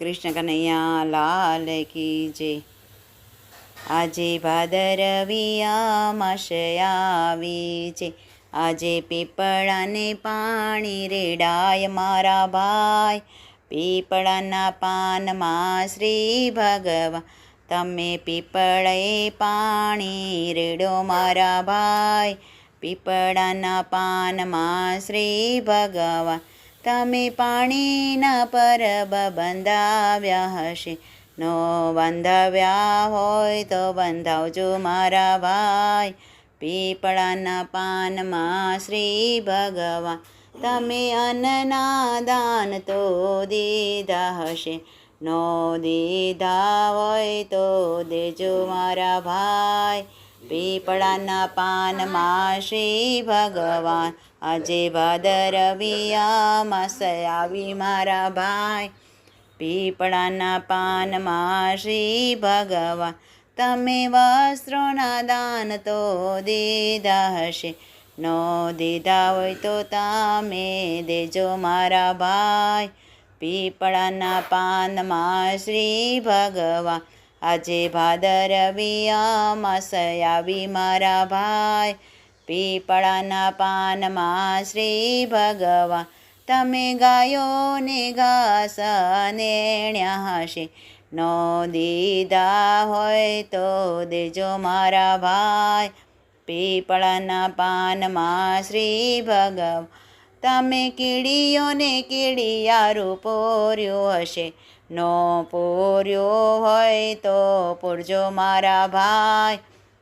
કૃષ્ણ કનૈયા લાલ કી જય. આજે ભાદરવિયા મશયાવી છે આજે પીપળાને પાણી રેડાય મારા ભાઈ. પીપળાના પાનમાં શ્રી ભગવાન. તમે પીપળે પાણી રેડો મારા ભાઈ. પીપળાના પાનમાં શ્રી ભગવાન. તમે પાણીના પરબ બંધાવ્યા હશે નો બંધાવ્યા હોય તો બંધાવજો મારા ભાઈ પીપળાના પાનમાં શ્રી ભગવાન તમે અન્નના દાન તો દીધા હશે નો દીધા હોય તો દેજો મારા ભાઈ પીપળાના પાનમાં શ્રી ભગવાન આજે ભાદરવિયામાં આવી મારા ભાઈ પીપળાના પાનમાં શ્રી ભગવાન તમે વસ્ત્રોના દાન તો દીધા હશે નો દીધા હોય તો તમે દેજો મારા ભાઈ પીપળાના પાનમાં શ્રી ભગવાન આજે ભાદરવિયા માસ આવી મારા ભાઈ. પીપળાના પાનમાં શ્રી ભગવાન. તમે ગાયોને ઘાસ નેણ્યા હશે. નો દીધા હોય તો દેજો મારા ભાઈ. પીપળાના પાનમાં શ્રી ભગવાન. તમે કીડીઓને કીડિયારું પોર્યું હશે. નો પોર્યો હોય તો પૂરજો મારા ભાઈ.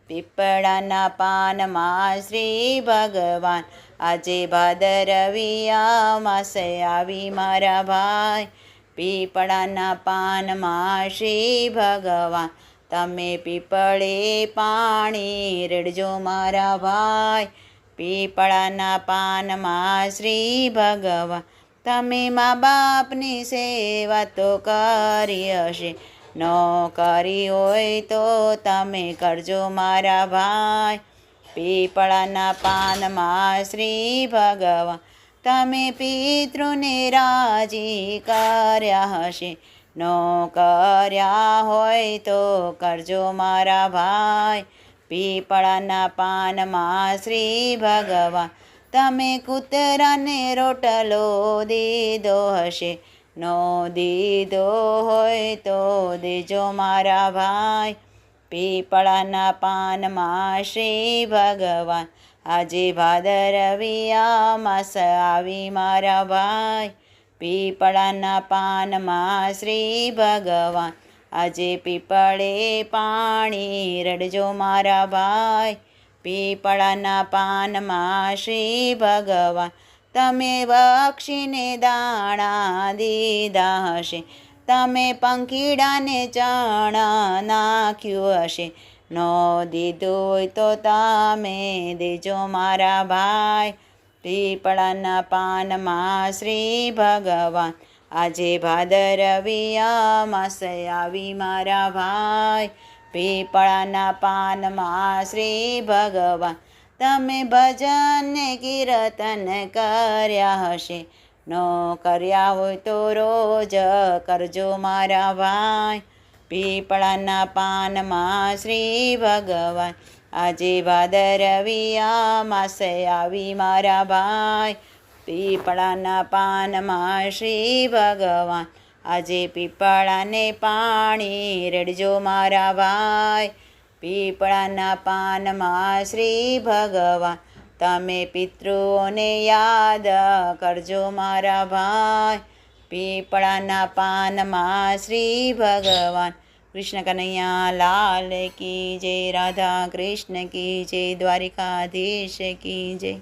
પીપળાના પાનમાં શ્રી ભગવાન. આજે ભાદરવિયા માસે આવી મારા ભાઈ. પીપળાના પાનમાં શ્રી ભગવાન. તમે પીપળે પાણી રેડજો મારા ભાઈ. પીપળાના પાનમાં શ્રી ભગવાન. તમે મા બાપની સેવા તો કરી હશે. ન કરી હોય તો તમે કરજો મારા ભાઈ. પીપળાના પાનમાં શ્રી ભગવાન. તમે પિતૃને રાજી કર્યા હશે. ન કર્યા હોય તો કરજો મારા ભાઈ. પીપળાના પાનમાં શ્રી ભગવાન. તમે કૂતરાને રોટલો દીધો હશે. નો દીધો હોય તો દેજો મારા ભાઈ. પીપળાના પાનમાં શ્રી ભગવાન. આજે ભાદરવિયા માસ આવી મારા ભાઈ. પીપળાના પાનમાં શ્રી ભગવાન. આજે પીપળે પાણી રડજો મારા ભાઈ. પીપળાના પાનમાં શ્રી ભગવાન. તમે બક્ષીને દાણા દીધા હશે. તમે પંખીડાને ચણા નાખ્યું હશે. નો દીધું હોય તો તમે દેજો મારા ભાઈ. પીપળાના પાનમાં શ્રી ભગવાન. આજે ભાદરવિયા માસ આવી મારા ભાઈ. પીપળાના પાનમાં શ્રી ભગવાન. તમે ભજન કીર્તન કર્યા હશે. નો કર્યા હોય તો રોજ કરજો મારા ભાઈ પીપળાના પાનમાં શ્રી ભગવાન. આજે ભાદરવિયા માસે આવી મારા ભાઈ. પીપળાના પાનમાં શ્રી ભગવાન. આજે પીપળાને પાણી રેડજો મારા ભાઈ. પીપળાના પાનમાં શ્રી ભગવાન. તમે પિતૃઓને યાદ કરજો મારા ભાઈ. પીપળાના પાનમાં શ્રી ભગવાન. કૃષ્ણ કનૈયા લાલ કી જય, રાધા કૃષ્ણ કી જય, દ્વારિકાધીશ કી જય.